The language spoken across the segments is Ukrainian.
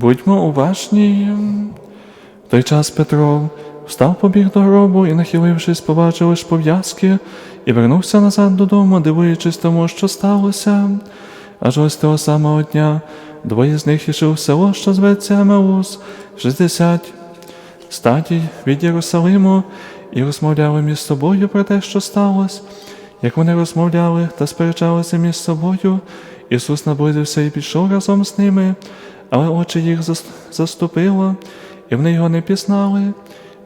Будьмо уважні. В той час Петро встав побіг до гробу і, нахилившись, побачив лиш пов'язки, і вернувся назад додому, дивуючись тому, що сталося. Аж ось того самого дня двоє з них ішли в село, що зветься Емеус, 60 стадій від Єрусалиму, і розмовляли між собою про те, що сталося. Як вони розмовляли та сперечалися між собою, Ісус наблизився і пішов разом з ними, але очі їх зас- заступило, і вони його не пізнали.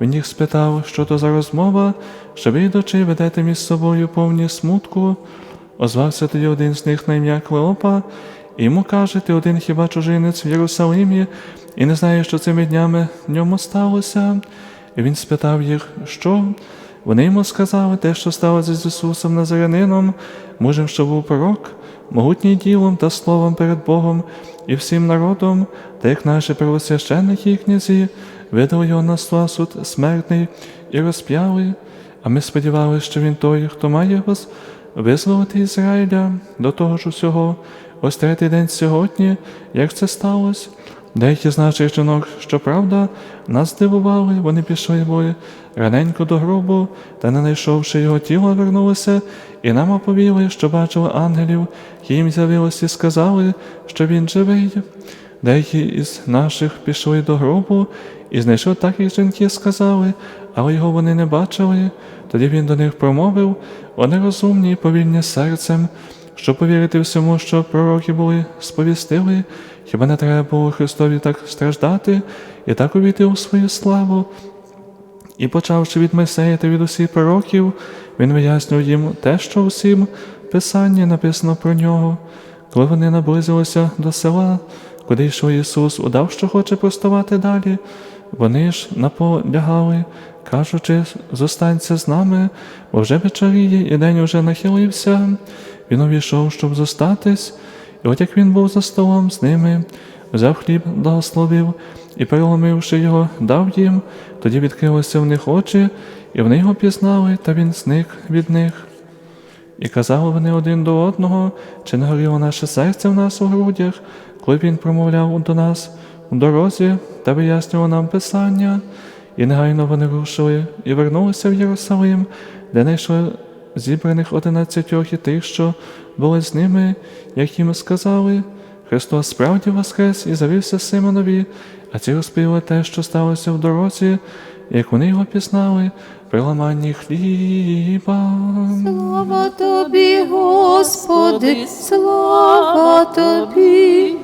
Він їх спитав, що то за розмова, що ви, ведете між собою повні смутку. Озвався тоді один з них на ім'я Клеопа, і йому каже, ти один хіба чужинець в Єрусалимі, і не знаєш, що цими днями в ньому сталося. І він спитав їх, що? Вони йому сказали те, що сталося з Ісусом Назаранином, мужем, що був пророк, могутній ділом та словом перед Богом і всім народом, та як наші первосвященники і князі видали його на суд смертний і розп'яли, а ми сподівалися, що він той, хто має вас визволити Ізраїля до того ж усього, ось третій день сьогодні, як це сталося. Деякі з наших жінок, щоправда, нас здивували, вони пішли були раненько до гробу, та, не знайшовши його тіло, вернулися, і нам оповіли, що бачили ангелів, їм з'явилися і сказали, що він живий. Деякі із наших пішли до гробу і знайшли так, як жінки сказали, але його вони не бачили. Тоді він до них промовив, вони розумні і повільні серцем, щоб повірити всьому, що пророки були сповістили, хіба не треба було Христові так страждати і так увійти у свою славу. І почавши від Месея та від усіх пророків, він вияснив їм те, що усім в Писанні написано про нього. Коли вони наблизилися до села, куди йшов Ісус, удав, що хоче простувати далі, вони ж наполягали, кажучи, зостанься з нами, бо вже вечоріє, і день уже нахилився. Він увійшов, щоб зостатись, і от як він був за столом з ними, взяв хліб, благословив і, переломивши його, дав їм, тоді відкрилися в них очі, і вони його пізнали, та він зник від них. І казали вони один до одного, чи не горіло наше серце в нас у грудях, коли він промовляв до нас у дорозі та вияснював нам Писання. І негайно вони рушили і вернулися в Єрусалим, де знайшли зібраних одинадцятьох і тих, що були з ними, як їм сказали. Христос справді воскрес і завівся Симонові, а ці розповіли те, що сталося в дорозі, як вони його пізнали, при ламанні хліба. Слава тобі, Господи, слава тобі.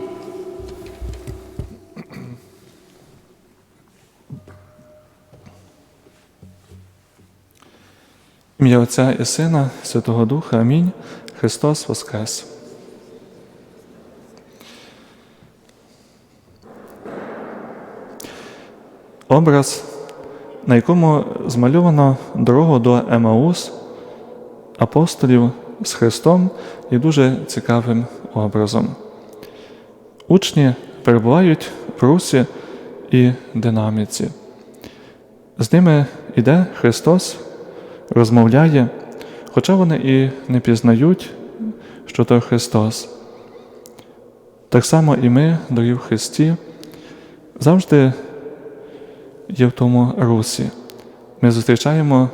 Ім'я Отця і Сина, Святого Духа. Амінь. Христос Воскрес. Образ, на якому змальовано дорогу до Емаус апостолів з Христом, є дуже цікавим образом. Учні перебувають в русі і динаміці. З ними йде Христос, розмовляє, хоча вони і не пізнають, що то Христос. Так само і ми, дорогі в Христі, завжди є в тому русі. Ми зустрічаємо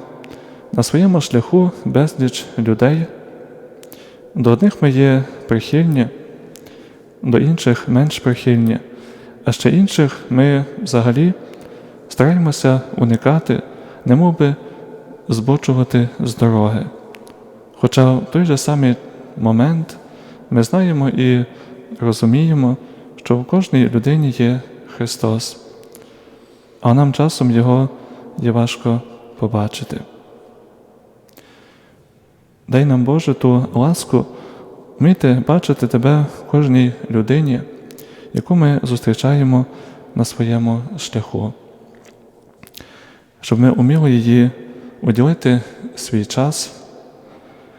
на своєму шляху безліч людей. До одних ми є прихильні, до інших менш прихильні, а ще інших ми взагалі стараємося уникати, немов би збочувати з дороги. Хоча в той же самий момент ми знаємо і розуміємо, що в кожній людині є Христос, а нам часом Його є важко побачити. Дай нам Боже ту ласку вміти бачити Тебе в кожній людині, яку ми зустрічаємо на своєму шляху, щоб ми уміли її уділити свій час,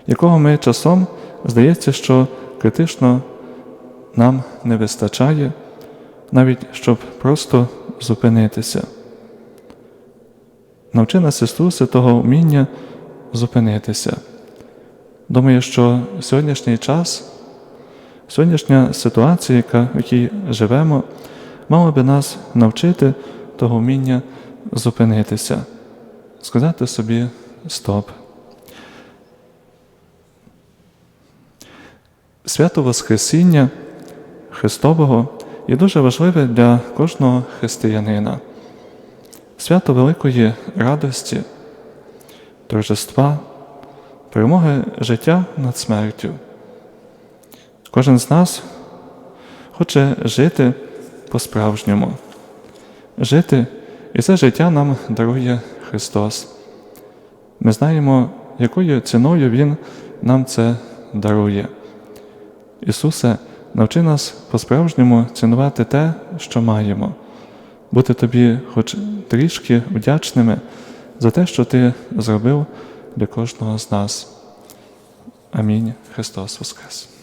якого ми часом здається, що критично нам не вистачає, навіть щоб просто зупинитися. Навчи нас, Ісусе, того вміння зупинитися. Думаю, що сьогоднішній час, сьогоднішня ситуація, яка, в якій живемо, мало би нас навчити того вміння зупинитися, сказати собі стоп. Свято Воскресіння Христового є дуже важливе для кожного християнина. Свято великої радості, торжества, перемоги життя над смертю. Кожен з нас хоче жити по-справжньому, жити, і це життя нам дарує Христос. Ми знаємо, якою ціною Він нам це дарує. Ісусе, навчи нас по-справжньому цінувати те, що маємо, бути тобі хоч трішки вдячними за те, що Ти зробив для кожного з нас. Амінь. Христос Воскрес!